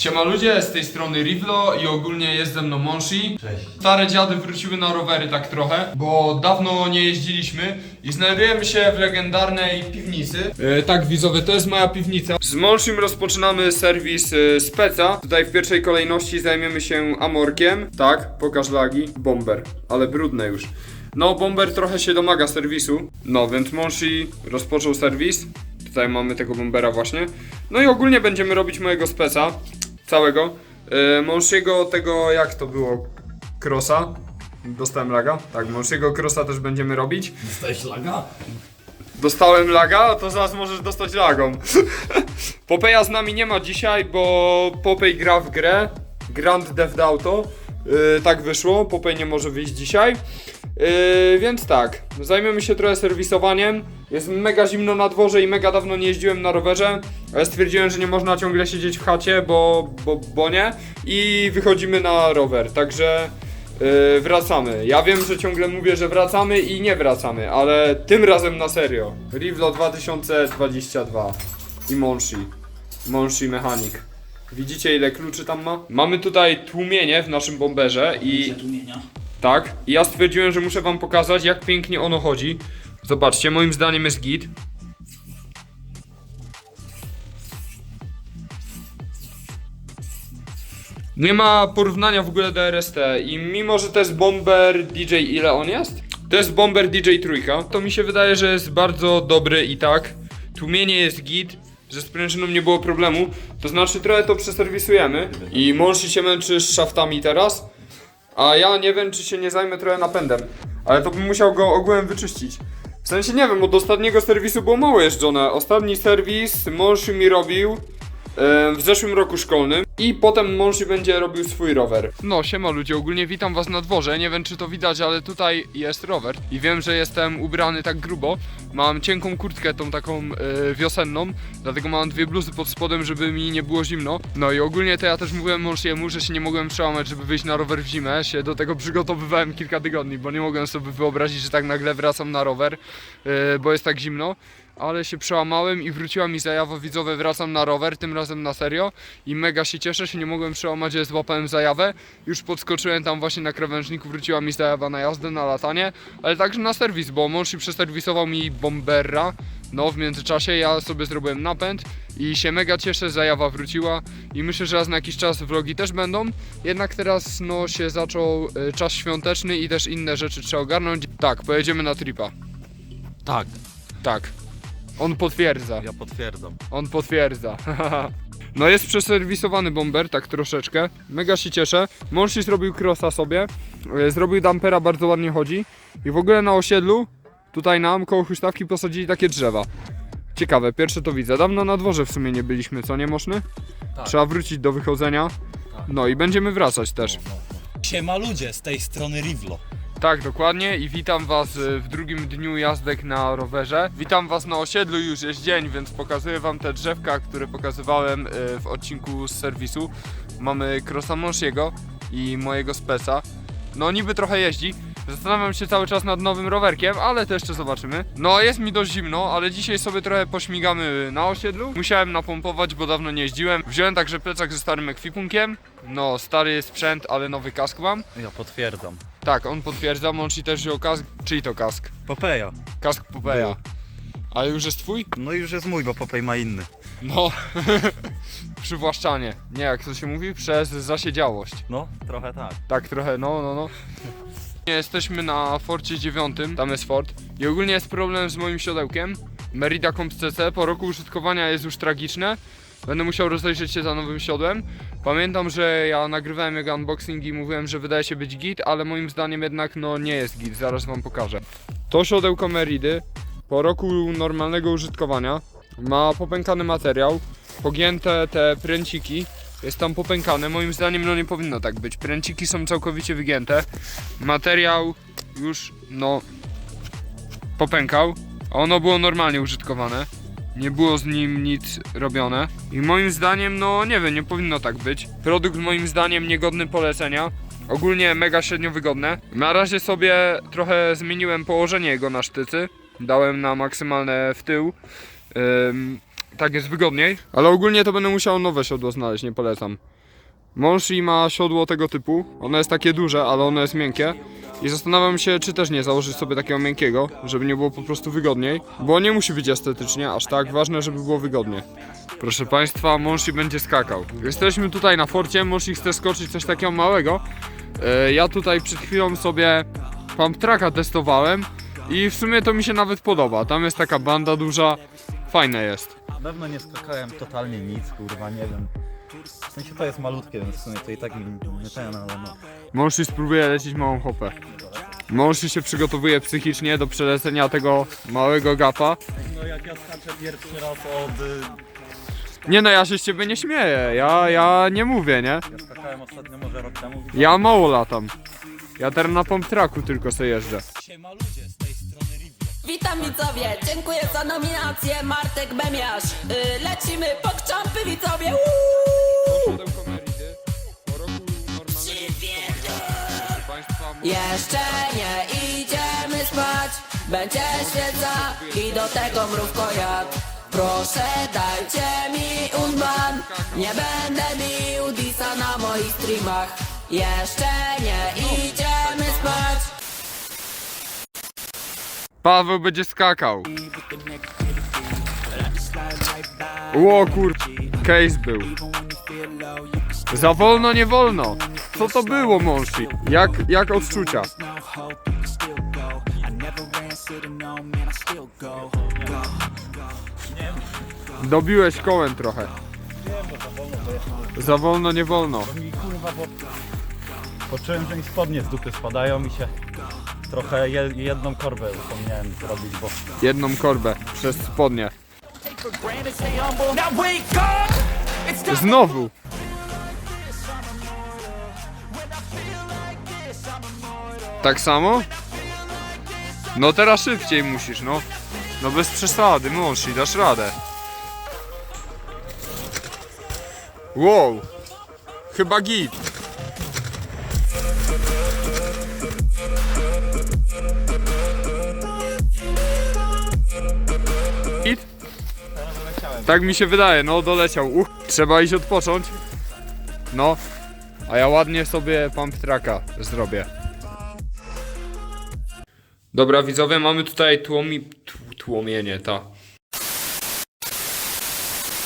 Siema ludzie, z tej strony Rivlo i ogólnie jest ze mną Monshi. Cześć. Stare dziady wróciły na rowery tak trochę, bo dawno nie jeździliśmy i znajdujemy się w legendarnej piwnicy. E, tak widzowie, to jest moja piwnica. Z Monshim rozpoczynamy serwis e, speca. Tutaj w pierwszej kolejności zajmiemy się Amorkiem. Tak, pokaż lagi. Bomber, ale brudne już. No, Bomber trochę się domaga serwisu. No, więc Monshi rozpoczął serwis. Tutaj mamy tego Bombera właśnie. No i ogólnie będziemy robić mojego speca. Całego. Yy, tego, jak to było? Crossa. Dostałem laga. Tak, Mążiego Crossa też będziemy robić. Dostałeś laga? Dostałem laga, to zaraz możesz dostać lagą. Popeja z nami nie ma dzisiaj, bo Popej gra w grę Grand Theft Auto. Yy, tak wyszło, Popej nie może wyjść dzisiaj. Yy, więc tak, zajmiemy się trochę serwisowaniem. Jest mega zimno na dworze i mega dawno nie jeździłem na rowerze. Ale stwierdziłem, że nie można ciągle siedzieć w chacie, bo, bo, bo nie. I wychodzimy na rower, także yy, wracamy. Ja wiem, że ciągle mówię, że wracamy i nie wracamy, ale tym razem na serio. Rivlo 2022 i Monshi. Monshi mechanik. Widzicie ile kluczy tam ma? Mamy tutaj tłumienie w naszym bomberze i tłumienia. Tak, i ja stwierdziłem, że muszę wam pokazać jak pięknie ono chodzi. Zobaczcie, moim zdaniem jest git. Nie ma porównania w ogóle do RST i mimo, że to jest Bomber DJ, ile on jest? To jest Bomber DJ trójka, to mi się wydaje, że jest bardzo dobry i tak. Tłumienie jest git, że z prężyną nie było problemu, to znaczy trochę to przeserwisujemy i Monshi się męczy z szaftami teraz, a ja nie wiem, czy się nie zajmę trochę napędem. Ale to bym musiał go ogółem wyczyścić. W sensie nie wiem, od ostatniego serwisu było mało jeżdżone. Ostatni serwis Monshi mi robił w zeszłym roku szkolnym i potem Monshi będzie robił swój rower. No, siema ludzie, ogólnie witam was na dworze. Nie wiem, czy to widać, ale tutaj jest rower i wiem, że jestem ubrany tak grubo. Mam cienką kurtkę, tą taką e, wiosenną, dlatego mam dwie bluzy pod spodem, żeby mi nie było zimno. No i ogólnie to ja też mówiłem Monshiemu, że się nie mogłem przełamać, żeby wyjść na rower w zimę. Się do tego przygotowywałem kilka tygodni, bo nie mogłem sobie wyobrazić, że tak nagle wracam na rower, e, bo jest tak zimno. Ale się przełamałem i wróciła mi zajawa widzowe, wracam na rower, tym razem na serio i mega się cieszę, się nie mogłem przełamać, że złapałem zajawę. Już podskoczyłem tam właśnie na krawężniku, wróciła mi zajawa na jazdę, na latanie, ale także na serwis, bo mąż przeserwisował mi Bombera. No, w międzyczasie ja sobie zrobiłem napęd i się mega cieszę, zajawa wróciła i myślę, że raz na jakiś czas vlogi też będą. Jednak teraz no się zaczął y, czas świąteczny i też inne rzeczy trzeba ogarnąć. Tak, pojedziemy na tripa. Tak, Tak. On potwierdza. ja potwierdzam. On potwierdza. No jest przeserwisowany bomber, tak troszeczkę. Mega się cieszę. Monshi zrobił crossa sobie. e, Zrobił dampera, bardzo ładnie chodzi. I w ogóle na osiedlu, tutaj nam koło huśtawki posadzili takie drzewa. Ciekawe, pierwsze to widzę. Dawno na dworze w sumie nie byliśmy, co nie moszny? Tak. Trzeba wrócić do wychodzenia. No i będziemy wracać też. Siema ludzie, z tej strony Rivlo. Tak, dokładnie i witam Was e, w drugim dniu jazdek na rowerze. Witam Was na osiedlu, już jest dzień, więc pokazuję Wam te drzewka, które pokazywałem e, w odcinku z serwisu. Mamy Crossa Monshiego i mojego Speca. No niby trochę jeździ. Zastanawiam się cały czas nad nowym rowerkiem, ale to jeszcze zobaczymy. No jest mi dość zimno, ale dzisiaj sobie trochę pośmigamy na osiedlu. Musiałem napompować, bo dawno nie jeździłem. Wziąłem także plecak ze starym ekwipunkiem. No, stary sprzęt, ale nowy kask mam. Ja potwierdzam. Tak, on potwierdza, Monchi też wziął kask. Czyj to kask? Popeja. Kask Popeja. Ale już jest twój? No już jest mój, bo Popej ma inny. No. Przywłaszczanie. Nie, jak to się mówi? Przez zasiedziałość. No, trochę tak. Tak trochę, no, no, no. Jesteśmy na Forcie 9, tam jest Fort. I ogólnie jest problem z moim siodełkiem. Merida Comp CC po roku użytkowania jest już tragiczne. Będę musiał rozejrzeć się za nowym siodłem. Pamiętam, że ja nagrywałem jego unboxing i mówiłem, że wydaje się być git, ale moim zdaniem jednak no nie jest git, zaraz wam pokażę. To siodełko Meridy po roku normalnego użytkowania ma popękany materiał, pogięte te pręciki, jest tam popękane, moim zdaniem no nie powinno tak być. Pręciki są całkowicie wygięte, materiał już no popękał, a ono było normalnie użytkowane. Nie było z nim nic robione. I moim zdaniem, no nie wiem, nie powinno tak być. Produkt moim zdaniem niegodny polecenia. Ogólnie mega średnio wygodne. Na razie sobie trochę zmieniłem położenie jego na sztycy. Dałem na maksymalne w tył. Tak jest wygodniej. Ale ogólnie to będę musiał nowe siodło znaleźć, nie polecam. Monshi ma siodło tego typu. Ono jest takie duże, ale ono jest miękkie. I zastanawiam się, czy też nie założyć sobie takiego miękkiego, żeby nie było po prostu wygodniej. Bo nie musi być estetycznie, aż tak. Ważne, żeby było wygodnie. Proszę Państwa, Monshi będzie skakał. Jesteśmy tutaj na forcie, Monshi chce skoczyć coś takiego małego. E, Ja tutaj przed chwilą sobie pump tracka testowałem i w sumie to mi się nawet podoba. Tam jest taka banda duża, fajne jest. Dawno nie skakałem totalnie nic, kurwa, nie wiem. W sensie to jest malutkie, więc w sumie to i tak mi nie ten, ale no. Monshi spróbuje lecieć małą hopę. Monshi się przygotowuje psychicznie do przelecenia tego małego gapa. No jak ja skaczę pierwszy raz od... y, Nie no, ja się z ciebie nie śmieję, ja, ja nie mówię, nie? Ja skakałem ostatnio może rok temu. Ja mało latam. Ja teraz na pump tracku tylko sobie jeżdżę. Siema ludzie Witam widzowie, dziękuję za nominację Martek Bemiarz. Y, lecimy po kczampy widzowie. Uuu. Jeszcze nie idziemy spać, będzie świeca i do tego mrówko jad. Proszę dajcie mi unban, nie będę bił disa na moich streamach. Jeszcze nie idziemy spać. Paweł będzie skakał. Ło kur... Case był. Za wolno nie wolno. Co to było, Monshi? Jak, jak odczucia? Dobiłeś kołem trochę. Za wolno nie wolno. Poczułem, że mi spodnie z dupy spadają i się trochę je, jedną korbę zapomniałem zrobić, bo Jedną korbę przez spodnie. Znowu. Tak samo? No teraz szybciej musisz, no. No bez przesady, Monshi, dasz radę. Wow. Chyba. Git? Tak mi się wydaje, no doleciał. Uch, trzeba iść odpocząć. No, a ja ładnie sobie pump tracka zrobię. Dobra widzowie, mamy tutaj tłomi... tł- tłomienie, ta.